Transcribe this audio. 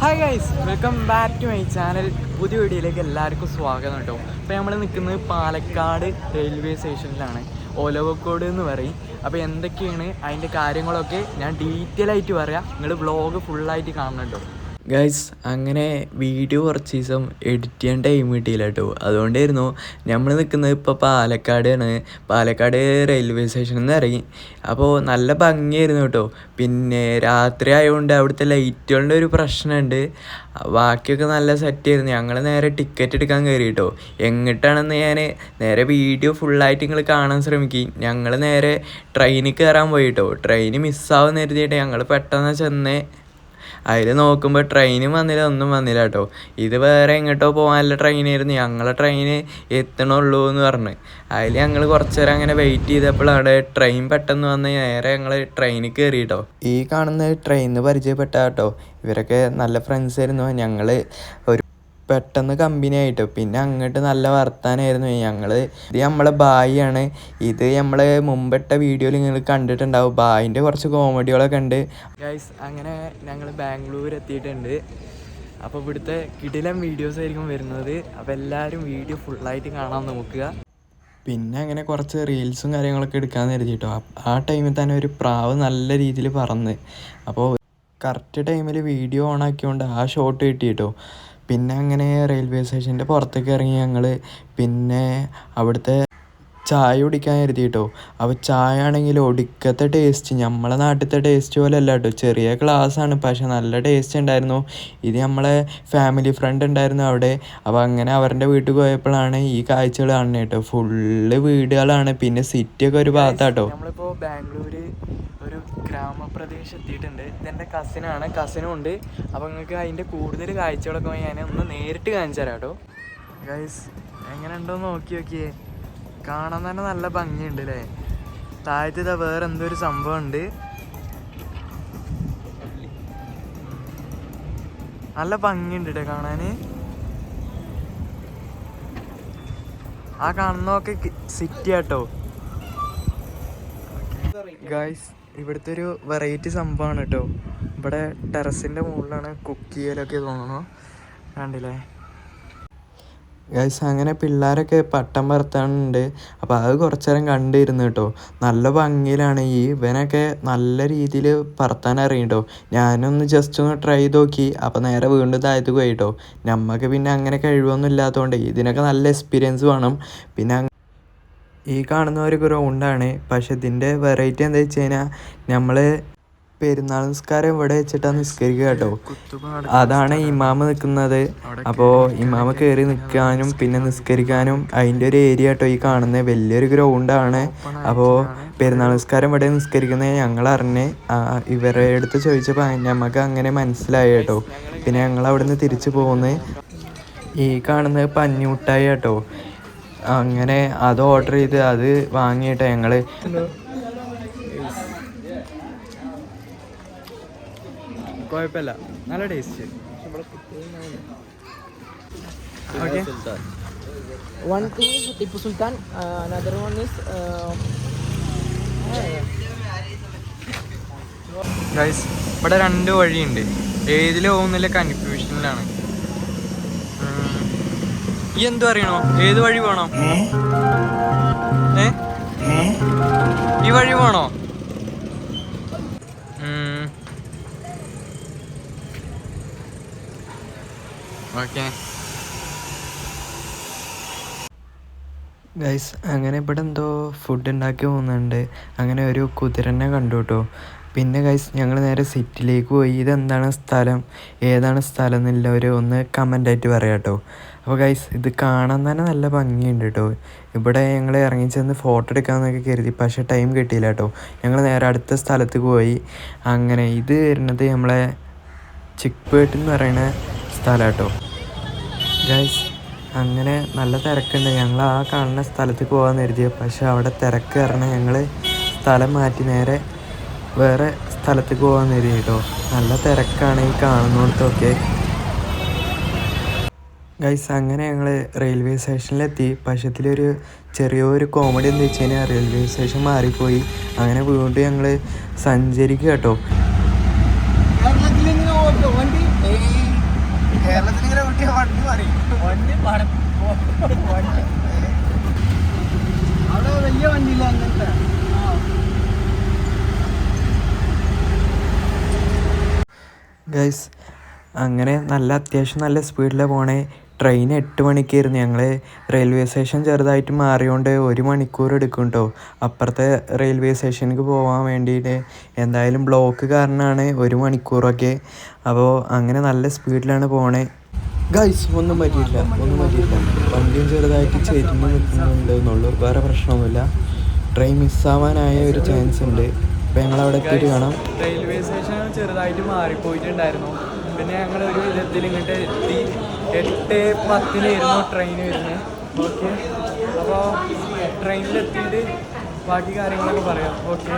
Hi guys welcome back to my channel പുതിയ വീഡിയോയിലേക്ക് എല്ലാവർക്കും സ്വാഗതം കേട്ടോ. അപ്പോൾ നമ്മൾ നിൽക്കുന്നത് പാലക്കാട് റെയിൽവേ സ്റ്റേഷനിലാണ് ഓലവക്കോട് എന്ന് പറയും. അപ്പോൾ എന്തൊക്കെയാണ് അതിന്റെ കാര്യങ്ങളൊക്കെ ഞാൻ ഡീറ്റെയിൽ ആയിട്ട് പറയാം. നിങ്ങൾ വ്ളോഗ് ഫുള്ളായിട്ട് കാണണം ഗൈസ് അങ്ങനെ വീഡിയോ കുറച്ച് ദിവസം എഡിറ്റ് ചെയ്യാൻ ടൈം കിട്ടിയില്ല കേട്ടോ അതുകൊണ്ടായിരുന്നു നമ്മൾ നിൽക്കുന്നത് ഇപ്പോൾ പാലക്കാടാണ്. പാലക്കാട് റെയിൽവേ സ്റ്റേഷനിൽ നിന്ന് ഇറങ്ങി. അപ്പോൾ നല്ല ഭംഗിയായിരുന്നു കേട്ടോ പിന്നെ രാത്രി ആയതുകൊണ്ട് അവിടുത്തെ ലൈറ്റുകളുടെ ഒരു പ്രശ്നമുണ്ട് ബാക്കിയൊക്കെ നല്ല സെറ്റായിരുന്നു ഞങ്ങൾ നേരെ ടിക്കറ്റ് എടുക്കാൻ കയറി കേട്ടോ എങ്ങിട്ടാണെന്ന് ഞാൻ നേരെ വീഡിയോ ഫുള്ളായിട്ട് നിങ്ങൾ കാണാൻ ശ്രമിക്കും. ഞങ്ങൾ നേരെ ട്രെയിനിൽ കയറാൻ പോയി കേട്ടോ ട്രെയിൻ മിസ്സാവുന്ന കരുതിയിട്ട് ഞങ്ങൾ പെട്ടെന്ന് ചെന്നേ അതിൽ നോക്കുമ്പോൾ ട്രെയിനും വന്നില്ല ഒന്നും വന്നില്ല കേട്ടോ. ഇത് വേറെ എങ്ങോട്ടോ പോകാനുള്ള ട്രെയിനായിരുന്നു ഞങ്ങളെ ട്രെയിൻ എത്തണുള്ളൂ എന്ന് പറഞ്ഞ്. അതിൽ ഞങ്ങൾ കുറച്ച് നേരം അങ്ങനെ വെയിറ്റ് ചെയ്തപ്പോഴാണ് ട്രെയിൻ പെട്ടെന്ന് വന്ന് നേരെ ഞങ്ങൾ ട്രെയിനിൽ കയറി കേട്ടോ. ഈ കാണുന്ന ട്രെയിനിൽ പരിചയപ്പെട്ട കേട്ടോ. ഇവരൊക്കെ നല്ല ഫ്രണ്ട്സ് ആയിരുന്നു. ഞങ്ങൾ ഒരു പെട്ടെന്ന് കമ്പനി ആയിട്ട്. പിന്നെ അങ്ങോട്ട് നല്ല വർത്താനായിരുന്നു. ഞങ്ങൾ ഇത് നമ്മളെ ബായിയാണ്. ഇത് നമ്മളെ മുമ്പിട്ട വീഡിയോയിൽ നിങ്ങൾ കണ്ടിട്ടുണ്ടാവും. ബായിന്റെ കുറച്ച് കോമഡികളൊക്കെ ഉണ്ട് ഗൈസ് അങ്ങനെ ഞങ്ങൾ ബാംഗ്ലൂർ എത്തിയിട്ടുണ്ട്. അപ്പോൾ ഇവിടുത്തെ കിടിലം വീഡിയോസ് ആയിരിക്കും വരുന്നത്. അപ്പോൾ എല്ലാവരും വീഡിയോ ഫുള്ളായിട്ട് കാണാൻ നോക്കുക. പിന്നെ അങ്ങനെ കുറച്ച് റീൽസും കാര്യങ്ങളൊക്കെ എടുക്കാമെന്ന് കരുതിട്ടോ. ആ ടൈമിൽ തന്നെ ഒരു പ്രാവ് നല്ല രീതിയിൽ പറന്ന്. അപ്പോൾ കറക്റ്റ് ടൈമിൽ വീഡിയോ ഓൺ ആക്കിയോണ്ട് ആ ഷോട്ട് കിട്ടി കേട്ടോ പിന്നെ അങ്ങനെ റെയിൽവേ സ്റ്റേഷന്റെ പുറത്തേക്ക് ഇറങ്ങി ഞങ്ങൾ പിന്നെ അവിടുത്തെ ചായ കുടിക്കാൻ കരുതി കേട്ടോ അപ്പോൾ ചായ ആണെങ്കിൽ ഒടുക്കത്തെ ടേസ്റ്റ് നമ്മളെ നാട്ടിലത്തെ ടേസ്റ്റ് പോലെ അല്ല കേട്ടോ ചെറിയ ഗ്ലാസ്സാണ് പക്ഷെ നല്ല ടേസ്റ്റ് ഉണ്ടായിരുന്നു. ഇത് നമ്മളെ ഫാമിലി ഫ്രണ്ട് ഉണ്ടായിരുന്നു അവിടെ. അപ്പോൾ അങ്ങനെ അവരുടെ വീട്ടിൽ പോയപ്പോഴാണ് ഈ കാഴ്ചകൾ കാണുന്നത് കേട്ടോ. ഫുള്ള് വീടുകളാണ് പിന്നെ സിറ്റിയൊക്കെ ഒരു ഭാഗത്താട്ടോ നമ്മളിപ്പോൾ ബാംഗ്ലൂര് ഒരു ഗ്രാമപ്രദേശം എത്തിയിട്ടുണ്ട് ഇതെന്റെ കസിനാണ് കസിനും ഉണ്ട്. അപ്പോൾ നിങ്ങൾക്ക് അതിന്റെ കൂടുതൽ കാഴ്ചകളൊക്കെ ഞാൻ ഒന്ന് നേരിട്ട് കാണിച്ചു തരാം കേട്ടോ. ഗൈസ് എങ്ങനെ ഉണ്ടോ നോക്കി നോക്കിയേ. കാണാൻ തന്നെ നല്ല ഭംഗിയുണ്ട് അല്ലേ താഴത്ത് വേറെ എന്തോ ഒരു സംഭവം ഉണ്ട്. നല്ല ഭംഗിയുണ്ട് കേട്ടോ കാണാൻ. ആ കാണുന്നതൊക്കെ സിറ്റി ആട്ടോ ഗായ്സ് ഇവിടുത്തെ ഒരു വെറൈറ്റി സംഭവമാണ് കേട്ടോ ഇവിടെ ടെറസിന്റെ മുകളിലാണ് കുക്ക് ചെയ്യലൊക്കെ തോന്നുന്നു. കണ്ടില്ലേ? ഗൈസ് അങ്ങനെ പിള്ളേരൊക്കെ പട്ടം പറത്താനുണ്ട്. അപ്പോൾ അത് കുറച്ചേരം കണ്ടിരുന്നു കേട്ടോ നല്ല ഭംഗിയിലാണ് ഈ ഇവനൊക്കെ നല്ല രീതിയിൽ പറത്താൻ അറിയണ്ടോ കേട്ടോ ഞാനൊന്ന് ജസ്റ്റ് ഒന്ന് ട്രൈ ചെയ്ത് നോക്കി. അപ്പോൾ നേരെ വീണ്ടും ഇതായത് പോയി കേട്ടോ നമുക്ക് പിന്നെ അങ്ങനെ കഴിവൊന്നും ഇല്ലാത്തതുകൊണ്ട് ഇതിനൊക്കെ നല്ല എക്സ്പീരിയൻസ് വേണം. പിന്നെ ഈ കാണുന്ന ഒരു ഗ്രൗണ്ടാണ് പക്ഷെ ഇതിന്റെ വെറൈറ്റി എന്താ വെച്ച് കഴിഞ്ഞാൽ നമ്മൾ പെരുന്നാൾ നിസ്കാരം ഇവിടെ വെച്ചിട്ടാണ് നിസ്കരിക്കുക കേട്ടോ. അതാണ് ഇമാമ് നിൽക്കുന്നത് അപ്പോൾ ഇമാമ് കയറി നിൽക്കാനും പിന്നെ നിസ്കരിക്കാനും അതിന്റെ ഒരു ഏരിയ കേട്ടോ ഈ കാണുന്നത് വലിയൊരു ഗ്രൗണ്ടാണ് അപ്പോൾ പെരുന്നാൾ നിസ്കാരം ഇവിടെ നിസ്കരിക്കുന്നത് ഞങ്ങൾ അറിഞ്ഞ് ഇവരുടെ അടുത്ത് ചോദിച്ചപ്പോൾ നമുക്ക് അങ്ങനെ മനസ്സിലായി കേട്ടോ. പിന്നെ ഞങ്ങൾ അവിടുന്ന് തിരിച്ചു പോകുന്നത് ഈ കാണുന്നത് പഞ്ഞൂട്ടായി കേട്ടോ. അങ്ങനെ അത് ഓർഡർ ചെയ്ത് അത് വാങ്ങിയിട്ട് ഞങ്ങൾ കുഴപ്പമില്ല. നല്ല taste okay one is Tipu Sultan, uh, another one uh, guys ഇവിടെ രണ്ട് വഴിയുണ്ട്. ഏതിൽ പോകുന്നില്ല കൺഫ്യൂഷനിലാണ് ഈ എന്തു അറിയണോ? ഏത് വഴി വേണോ ഈ വഴി വേണോ ഗൈസ് അങ്ങനെ ഇവിടെ എന്തോ ഫുഡ് ഉണ്ടാക്കി പോകുന്നുണ്ട്. അങ്ങനെ ഒരു കുതിരനെ കണ്ടു കേട്ടോ പിന്നെ ഗൈസ് ഞങ്ങൾ നേരെ സിറ്റിയിലേക്ക് പോയി. ഇതെന്താണ് സ്ഥലം? ഏതാണ് സ്ഥലം എന്നുള്ളവർ ഒന്ന് കമന്റായിട്ട് പറയാം കേട്ടോ. അപ്പോൾ ഗൈസ് ഇത് കാണാൻ തന്നെ നല്ല ഭംഗിയുണ്ട് കേട്ടോ. ഇവിടെ ഞങ്ങൾ ഇറങ്ങിച്ചെന്ന് ഫോട്ടോ എടുക്കാമെന്നൊക്കെ കരുതി പക്ഷേ ടൈം കിട്ടിയില്ല കേട്ടോ. ഞങ്ങൾ നേരെ അടുത്ത സ്ഥലത്ത് പോയി. അങ്ങനെ ഇത് വരുന്നത് നമ്മളെ ചിക്പേട്ട് എന്ന് പറയുന്ന സ്ഥലം കേട്ടോ. ഗൈസ് അങ്ങനെ നല്ല തിരക്കുണ്ട്. ഞങ്ങൾ ആ കാണുന്ന സ്ഥലത്ത് പോകാൻ കരുതിയത് പക്ഷേ അവിടെ തിരക്ക് കാരണം ഞങ്ങൾ സ്ഥലം മാറ്റി നേരെ വേറെ സ്ഥലത്തേക്ക് പോകാൻ നേരി കേട്ടോ നല്ല തിരക്കാണ് ഈ കാണുന്നിടത്തൊക്കെ. ഗൈസ് അങ്ങനെ ഞങ്ങൾ റെയിൽവേ സ്റ്റേഷനിലെത്തി പക്ഷത്തിലൊരു ചെറിയൊരു കോമഡി എന്ന് വെച്ച് കഴിഞ്ഞാൽ റെയിൽവേ സ്റ്റേഷൻ മാറിപ്പോയി. അങ്ങനെ വീണ്ടും ഞങ്ങൾ സഞ്ചരിക്കുക കേട്ടോ അവിടെ വലിയ വണ്ടിയില്ല അങ്ങനത്തെ. ഗൈസ് അങ്ങനെ നല്ല അത്യാവശ്യം നല്ല സ്പീഡിലാണ് പോണേ. ട്രെയിൻ എട്ട് മണിക്കായിരുന്നു. ഞങ്ങൾ റെയിൽവേ സ്റ്റേഷൻ ചെറുതായിട്ട് മാറിയോണ്ട് ഒരു മണിക്കൂർ എടുക്കും കേട്ടോ അപ്പുറത്തെ റെയിൽവേ സ്റ്റേഷനിലേക്ക് പോകാൻ വേണ്ടിയിട്ട് എന്തായാലും ബ്ലോക്ക് കാരണമാണ് ഒരു മണിക്കൂറൊക്കെ. അപ്പോൾ അങ്ങനെ നല്ല സ്പീഡിലാണ് പോണേ. ഗൈസ് ഒന്നും പറ്റിയില്ല. ഒന്നും പറ്റിയില്ല. വണ്ടിയും ചെറുതായിട്ട് ചെരിഞ്ഞ് നിൽക്കുന്നുണ്ട് എന്നുള്ളൂ വേറെ പ്രശ്നമൊന്നുമില്ല ട്രെയിൻ മിസ്സാവാനായ ഒരു ചാൻസ് ഉണ്ട്. അപ്പോൾ ഞങ്ങൾ അവിടെ എത്തിയിട്ട് കാണാം. റെയിൽവേ സ്റ്റേഷൻ ചെറുതായിട്ട് മാറിപ്പോയിട്ടുണ്ടായിരുന്നു. പിന്നെ ഞങ്ങൾ ഒരു വിധത്തിൽ ഇങ്ങോട്ട് എത്തി. എട്ട് പത്തിനായിരുന്നു ട്രെയിൻ വരുന്നത് ഓക്കെ അപ്പോൾ ട്രെയിനിലെത്തിയിട്ട് ബാക്കി കാര്യങ്ങളൊക്കെ പറയാം. ഓക്കെ